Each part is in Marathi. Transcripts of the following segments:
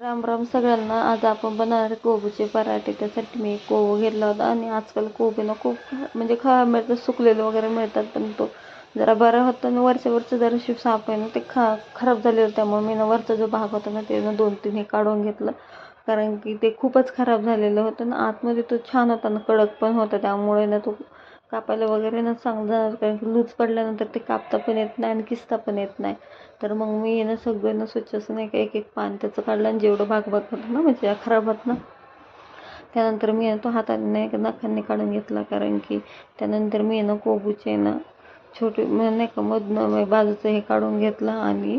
राम राम सगळ्यांना आज आपण बनवणार कोबूचे कोबीचे पराठे त्यासाठी मी कोबू घेतला होता आणि आजकाल कोबी ना खूप म्हणजे खा मिळतं सुकलेले वगैरे मिळतात पण तो जरा बरा होता आणि वरच्या वरचं जरा शिव साफ आहे ना ते खा खराब झाले होते त्यामुळे मी ना वरचा जो भाग होता ना ते दोन तीन हे काढून घेतलं. कारण की ते खूपच खराब झालेलं होतं ना आतमध्ये तो छान होता ना कडक पण होता त्यामुळे ना तो कापायला वगैरे ना चांगलं जाणार कारण की लूज पडल्यानंतर ते कापता पण येत नाही आणि किसता पण येत नाही. तर मग मी आहे ना सगळं ना स्वच्छ असं नाही का एक एक पान त्याचं काढलं आणि जेवढं भाग भाग होतं ना म्हणजे खराब होत ना त्यानंतर मी तो हाताने नाही का नखांनी काढून घेतला कारण की त्यानंतर मी आहे ना कोबूचे ना छोटे नाही का मधनं म्हणजे बाजूचं हे काढून घेतलं आणि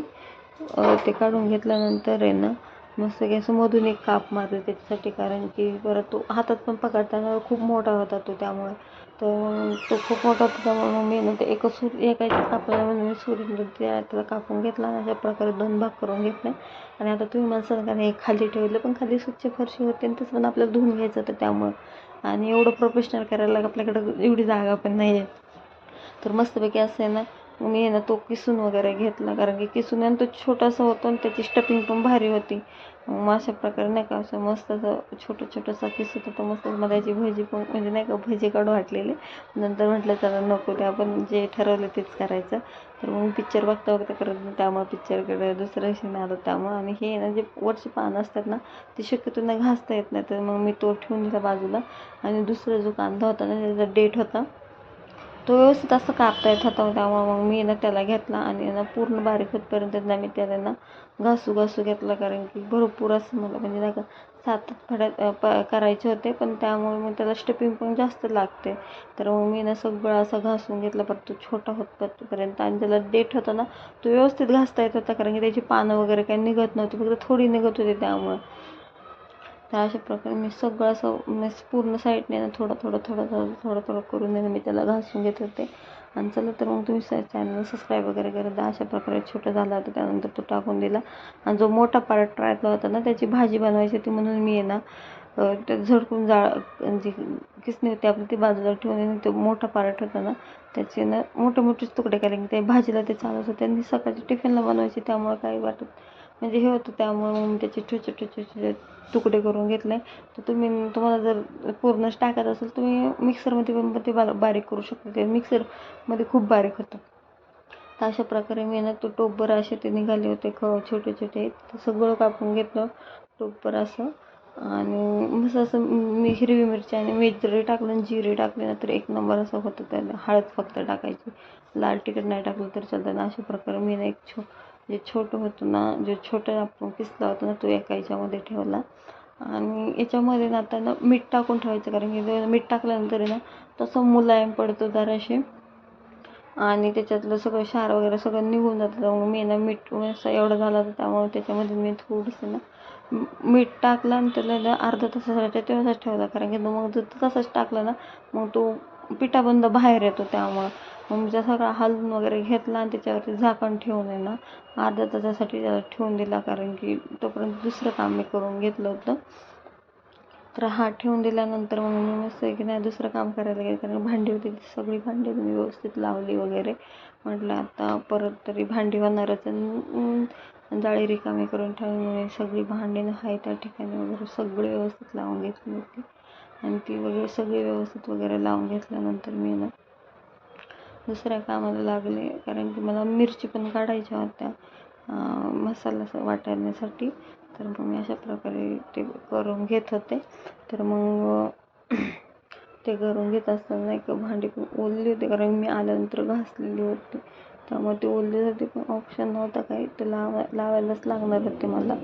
ते काढून घेतल्यानंतर आहे ना मस्त की असं मधून एक काप मारले त्याच्यासाठी कारण की परत तो हातात पण पकडताना खूप मोठा होता तो त्यामुळे. तर तो खूप मोठा होता त्यामुळे मग मी ना ते सूर एका कापला म्हणून मी सुरीने त्याला कापून घेतला आणि अशा प्रकारे दोन भाग करून घेतले. आणि आता तुम्ही मला सांगा खाली ठेवलं पण खाली स्वच्छ फरशी होते आणि तसं पण आपल्याला धुवून घ्यायचं होतं त्यामुळं. आणि एवढं प्रोफेशनल करायला आपल्याकडं एवढी जागा पण नाही आहे. तर मस्तपैकी असं आहे ना मी आहे ना तो किसून वगैरे घेतला कारण की किसून आणि तो छोटासा होतो आणि त्याची स्टफिंग पण भारी होती. मग अशा प्रकारे नाही का असं मस्त असं छोटं छोटंसं किस होतं तर मस्त मध्याची भजी पण म्हणजे नाही का भजी काढू वाटलेली. नंतर म्हटलं चला नको ते आपण जे ठरवलं तेच करायचं. तर मग पिक्चर बघता बघता करत त्यामुळं पिक्चरकडे दुसरं शिन आलं त्यामुळं. आणि हे ना जे वरची पानं असतात ना ते शक्यतो ना घासता येत नाही तर मग मी तो ठेवून दिला बाजूला. आणि दुसरा जो कांदा होता ना त्याचा डेट होता तो व्यवस्थित असं कापता येत होता. त्यामुळे मग मी ना त्याला घेतला आणि ना पूर्ण बारीक होतपर्यंत ना मी त्याला ना घासू घासू घेतला. कारण की भरपूर असं मला म्हणजे नाही का सात फड्यात प करायचे होते. पण त्यामुळे मग त्याला स्टेपिंग पण जास्त लागते. तर मग मी ना सगळं असं घासून घेतला. परत तो छोटा होतपर्यंत आणि त्याला डेट होता ना तो व्यवस्थित घासता येत होता. कारण की त्याची पानं वगैरे काही निघत नव्हती. फक्त थोडी निघत होती त्यामुळं. तर अशा प्रकारे मी सगळं असं मी पूर्ण साईडने ना थोडं थोडं थोडं थोडं थोडं थोडं करून मी त्याला घासून घेत होते. आणि चला तर मग तुम्ही चॅनल सबस्क्राईब वगैरे करत अशा प्रकारे छोटा झाला होता. त्यानंतर तो टाकून दिला. आणि जो मोठा पार्ट राहिला होता ना त्याची भाजी बनवायची होती म्हणून मी आहे ना त्या झडकून जाळ जी किसणी होती आपली ती बाजूला ठेवून आणि तो मोठा पार्ट होता ना त्याचे ना मोठे मोठेच तुकडे कारण की ते भाजीला ते चालत होते. आणि सकाळची टिफिनला बनवायची. त्यामुळे काही वाटत म्हणजे हे होतं त्यामुळे मग त्याचे छोटे छोटे छोटे तुकडे करून घेतले. तर तुम्ही तुम्हाला जर पूर्णच टाकायचं असेल तुम्ही मिक्सरमध्ये पण ते बार बारीक करू शकता. ते मिक्सरमध्ये खूप बारीक होतं. तर अशा प्रकारे मी ना तो टोपभर असे ते निघाले होते ख छोटे छोटे. तर सगळं कापून घेतलं टोपभर असं. आणि मस्त असं मी हिरवी मिरची आणि मीठ जरी टाकलं आणि जिरे टाकले ना तर एक नंबर असं होतं त्याला. हळद फक्त टाकायची. लाल तिखट नाही टाकलं तर चालतं. ना अशा प्रकारे मी ना एक छो जे छोटं होतं ना जे छोटं आपण किसला होता ना तो एका याच्यामध्ये ठेवला. आणि याच्यामध्ये ना आता ना मीठ टाकून ठेवायचं कारण की मीठ टाकल्यानंतर ना तसं मुलायम पडतो जराशी. आणि त्याच्यातलं सगळं क्षार वगैरे सगळं निघून जातं. त्यामुळे मी ना मीठ असं एवढं झालं होतं त्यामुळे त्याच्यामध्ये मी थोडंसं ना मीठ टाकलं आणि त्याला अर्धा तासासाठी तेवढाच ठेवला. कारण की मग जर तसंच टाकलं ना मग तो पिठाबंद बाहेर येतो त्यामुळं. मग मी त्या सगळा हलवून वगैरे घेतला आणि त्याच्यावरती झाकण ठेवून आहे ना अर्धा तासासाठी त्याला ठेवून दिला. कारण की तोपर्यंत दुसरं काम मी करून घेतलं होतं. तर हा ठेवून दिल्यानंतर मग मी मस्त की नाही दुसरं काम करायला गेलं. कारण भांडी होती ती सगळी भांडी मी व्यवस्थित लावली वगैरे. म्हटलं आता परत तरी भांडी होणारच आणि जाळी रिकामी करून ठेवून सगळी भांडी आहे त्या ठिकाणी वगैरे सगळे व्यवस्थित लावून घेतली होती. आणि ती वगैरे सगळी व्यवस्थित वगैरे लावून घेतल्यानंतर मी ना दुसऱ्या कामाला लागले. कारण की मला मिरची पण काढायच्या होत्या मसाला वाटण्यासाठी. तर मग मी अशा प्रकारे ते करून घेत होते. तर मग ते करून घेत असताना एक भांडी पण ओलली होती. कारण मी आल्यानंतर घासलेली होती. त्यामुळे ते ओलली पण ऑप्शन नव्हता काही. ते लावा लावायलाच लागणार होते मला.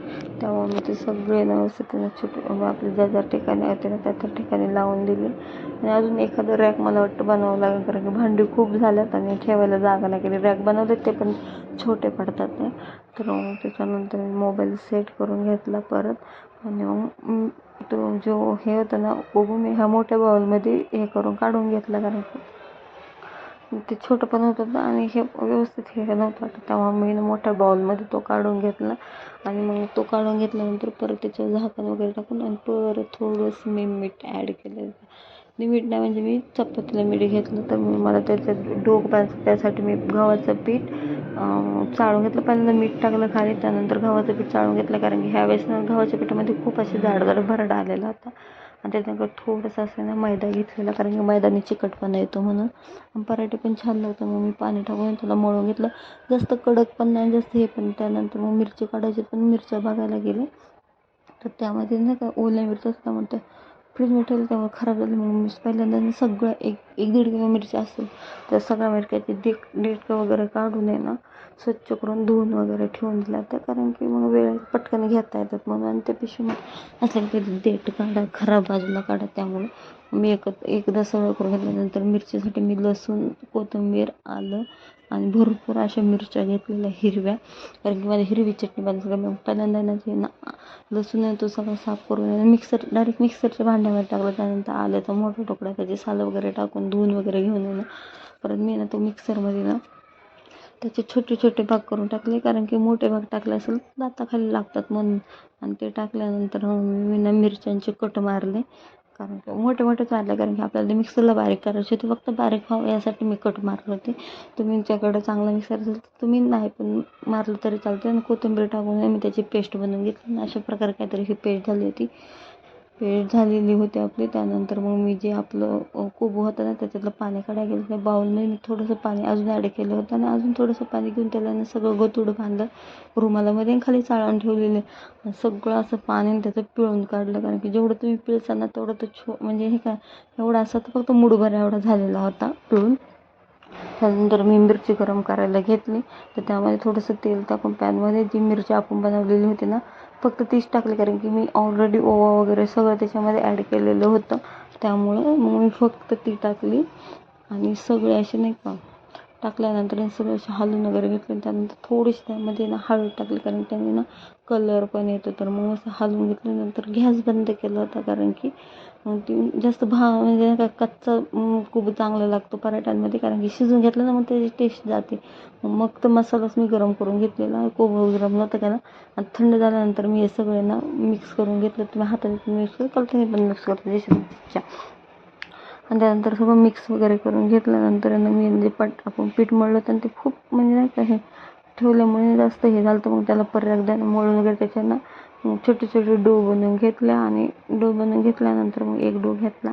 त्यामुळे मी ते सगळे व्यवस्थित छोटे आपले ज्या ज्या ठिकाणी होते ना त्या त्या ठिकाणी लावून दिले. आणि अजून एखादं रॅक मला वाटतं बनावं लागेल कारण की भांडी खूप झाल्यात आणि ठेवायला जागा नाही. केली रॅक बनवले ते पण छोटे पडतात ना. तर मग त्याच्यानंतर मी मोबाईल सेट करून घेतला परत. आणि मग तो जो हे होतं ना कोबू मी ह्या मोठ्या बाउलमध्ये हे करून काढून घेतला कारण ते छोटं पण होतं आणि हे व्यवस्थित हे नव्हतं वाटत. तेव्हा मी मोठ्या बाउलमध्ये तो काढून घेतला आणि मग तो काढून घेतल्यानंतर परत त्याच्यावर झाकण वगैरे टाकून आणि परत थोडंसं मी मीठ ॲड केलं. मीठ नाही म्हणजे मी चपातीला मीठ घेतलं तर मला त्याचं डोक पाहिजे त्यासाठी मी गव्हाचं पीठ चाळून घेतलं. पहिल्यांदा मीठ टाकलं खाली त्यानंतर गव्हाचं पीठ चाळून घेतलं कारण की ह्यावेळेस ना गव्हाच्या पिठामध्ये खूप असे जाड जाड भरडा आलेला होता. आणि त्याच्यानंतर थोडंसं असं ना मैदा घेतलेला कारण की मैदानी चिकटपणा येतो म्हणून. पराठे पण छान लागतं मग मी पाणी टाकून त्याला मळून घेतलं. जास्त कडक पण नाही जास्त हे पण त्यानंतर मग मिरची काढायची पण मिरच्या बघायला गेले. तर त्यामध्ये नाही का ओल्या मिरच्या असतात त्या फ्रीजमध्ये ठेवलं तेव्हा खराब झालं. मग मी पहिल्यांदा सगळं एक एक दीड किलो मिरची असेल तर सगळ्या मिरच्याचे देठ देठकं वगैरे काढून आहे ना स्वच्छ करून धुवून वगैरे ठेवून दिला तर कारण की मग वेळ पटकन घेता येतात म्हणून आणि त्या पिशवीमध्ये असं की देठ काढा खराब बाजूला काढा. त्यामुळे मी एक एकदा सगळं करून घेतल्यानंतर मिरचीसाठी मी लसूण कोथिंबीर आलं आणि भरपूर अशा मिरच्या घेतलेल्या हिरव्या. कारण की माझ्या हिरवी चटणी बनवायची मग पहिल्यांदा ना ते ना लसूण आहे तो सगळा साफ करून मिक्सर डायरेक्ट मिक्सरच्या भांड्यामध्ये टाकलं. त्यानंतर आल्याचा मोठा तुकडा त्याचे सालं वगैरे टाकून धुवून वगैरे घेऊन येणं. परत मी ना तो मिक्सरमध्ये ना त्याचे छोटे छोटे भाग करून टाकले. कारण की मोठे भाग टाकले असेल दाताखाली लागतात म्हणून. आणि ते टाकल्यानंतर मी ना मिरच्यांचे कट मारले. कारण की मोठे मोठेच मारले कारण की आपल्याला मिक्सरला बारीक करायचे होते. फक्त बारीक व्हावं यासाठी मी कट मारले होते. तुमच्याकडे चांगला मिक्सर असेल तर तुम्ही नाही पण मारलं तरी चालते आणि कोथिंबीर टाकून मी त्याची पेस्ट बनवून घेतली. आणि अशा प्रकारे काहीतरी ही पेस्ट झाली होती. पेस्ट झालेली होती आपली. त्यानंतर मग मी जे आपलं कोबू होतं ना त्याच्यातलं पाणी काढायला गेलं. त्या बाउलमध्ये मी थोडंसं पाणी अजून ॲड केलं होतं आणि अजून थोडंसं पाणी घेऊन त्याला ना सगळं गतुडं बांधलं. रुमालामध्ये आणि खाली चाळून ठेवलेले. सगळं असं पाणी त्याचं पिळून काढलं. कारण की जेवढं तुम्ही पिळसाल ना तेवढं तो छो म्हणजे हे काय एवढा असा तर फक्त मुडभर एवढा झालेला होता पिळून. त्यानंतर मी मिरची गरम करायला घेतली. तर त्यामध्ये थोडंसं तेल टाकून पॅनमध्ये जी मिरची आपण बनवलेली होती ना फक्त तीच टाकली कारण की मी ऑलरेडी ओवा वगैरे सगळं त्याच्यामध्ये ॲड केलेलं होतं. त्यामुळं मग मी फक्त ती टाकली. आणि सगळे असे नाही का टाकल्यानंतर सगळं असे हलून वगैरे घेतले. त्यानंतर थोडीशी त्यामध्ये ना हळद टाकली कारण त्याने ना कलर पण येतो. तर मग असं हलवून घेतल्यानंतर गॅस बंद केला होता कारण की ती जास्त भा म्हणजे का कच्चा खूप चांगला लागतो पराठ्यांमध्ये कारण की शिजून घेतलं ना मग त्याची टेस्ट जाते. मग तर मसालाच मी गरम करून घेतलेला कोबं गरम नव्हतं का ना आणि थंड झाल्यानंतर मी हे सगळे ना मिक्स करून घेतलं. तुम्ही हाताने मिक्स करू कलताने पण मिक्स करतो जशी आणि त्यानंतर सगळं मिक्स वगैरे करून घेतल्यानंतर ना मी म्हणजे पट आपण पीठ मळलं तर ते खूप म्हणजे नाही का हे ठेवल्यामुळे जास्त हे झालं तर मग त्याला परत एकदा मळून वगैरे त्याच्यानं छोटे छोटे डो बनवून घेतल्या आणि डो बनवून घेतल्यानंतर मग एक डो घेतला.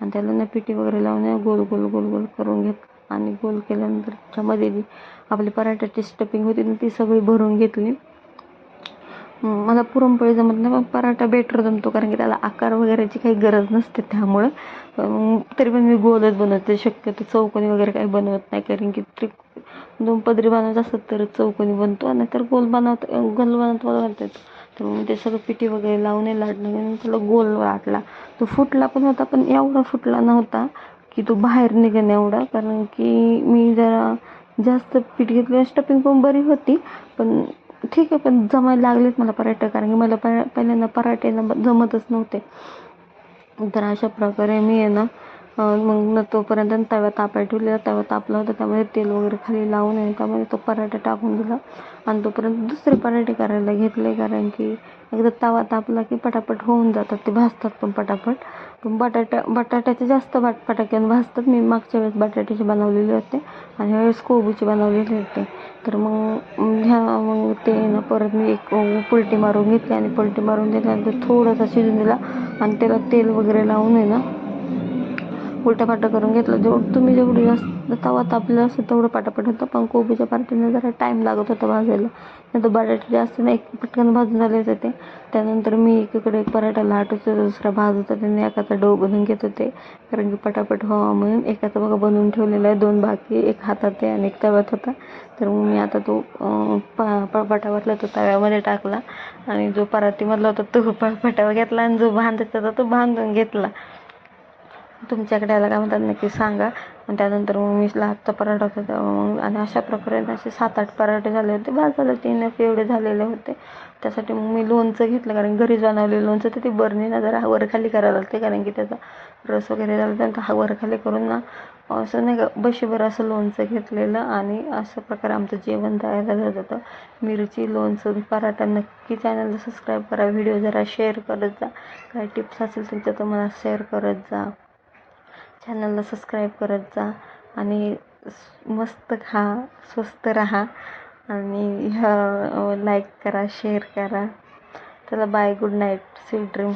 आणि त्याला ना पिठी वगैरे लावून गोल गोल गोल गोल करून घेतला आणि गोल केल्यानंतर त्याच्यामध्ये जी आपली पराठ्याची स्टफिंग होती ना ती सगळी भरून घेतली. मला पुरणपोळी जमत नाही मग पराठा बेटर जमतो कारण की त्याला आकार वगैरेची काही गरज नसते त्यामुळं. तरी पण मी गोलच बनवते शक्यतो चौकोनी वगैरे काही बनवत नाही कारण की त्रिक दोन पदरी बनवायचं असत तर चौकोनी बनतो आणि तर गोल बनवता गोल बनवत बनवता येतो तर मग ते सगळं पिठी वगैरे लावून लाटणं त्याला गोल वाटला तो फुटला पण होता पण एवढा फुटला नव्हता की तो बाहेर निघेन एवढा. कारण की मी जरा जास्त पीठ घेतलं स्टफिंग पण बरी होती पण ठीक आहे पण जमायला लागलेत मला पराठे. कारण की मला प पहिल्यांदा पराठे जमतच नव्हते. तर अशा प्रकारे मी आहे ना मग न तोपर्यंत तव्या तापाय ठेवलेला तवा तापला होता त्यामध्ये तेल वगैरे खाली लावून आणि त्यामध्ये तो पराठा टाकून दिला. आणि तोपर्यंत दुसरे पराठे करायला घेतले कारण की एकदा तवा तापला की पटापट होऊन जातात. ते भाजतात पण पटापट. पण बटाटा बटाट्याचे जास्त बाट फटाक्यानं भाजतात. मी मागच्या वेळेस बटाट्याचे बनवलेले होते आणि ह्यावेळेस कोबीचे बनवलेले होते. तर मग ह्या मग ते ना परत मी एक पलटी मारून घेतली आणि पलटी मारून दिल्यानंतर थोडासा शिजून दिला. आणि त्याला तेल वगैरे लावून आहे ना उलटापाटा करून घेतलं. जेवढं तुम्ही जेवढी जास्त तवा तापलेला असतं तेवढं पटापट होतं. पण कोबीच्या पार्टीने जरा टाईम लागत होता भाजायला. नाही तर बटाटे जास्त नाही एक पटकन भाजून झाले होते त्यानंतर मी एकीकडे एक पराठा लाटत होते दुसरा भाजत होते आणि एकाचा डो बनवून घेत होते. कारण की पटापट व्हावा म्हणून एकाचा बघा बनवून ठेवलेला आहे दोन बाकी एक हातात आहे आणि एक तव्यात होता. तर मग मी आता तो पटावरला तो तव्यामध्ये टाकला. आणि जो परातीमधला होता तो पटावा घेतला आणि जो बांधायचा होता तो बांधून घेतला. तुमच्याकडे याला काय म्हणतात नक्की सांगा. आणि त्यानंतर मग मी लाटचा पराठा होता मग आणि अशा प्रकारे असे सात आठ पराठे झाले होते. भाजायला झाले तीन एवढे झालेले होते. त्यासाठी मग मी लोणचं घेतलं कारण घरीच बनवलेलं लोणचं तर ते बरणीला जरा वरखाली करायला लागते कारण की त्याचा रस वगैरे झाला त्यानंतर हा वरखाली करून ना असं नाही का बशीभर असं लोणचं घेतलेलं आणि अशा प्रकारे आमचं जेवण तयार झालं होतं. मिरची लोणचं पराठा नक्की चॅनलला सबस्क्राईब करा व्हिडिओ जरा शेअर करत जा. काही टिप्स असेल तुमच्या तर मला शेअर करत जा. चॅनलला सबस्क्राईब करत जा आणि मस्त खा स्वस्त राहा आणि ह्या लाईक करा शेअर करा. चला bye good night sweet dream.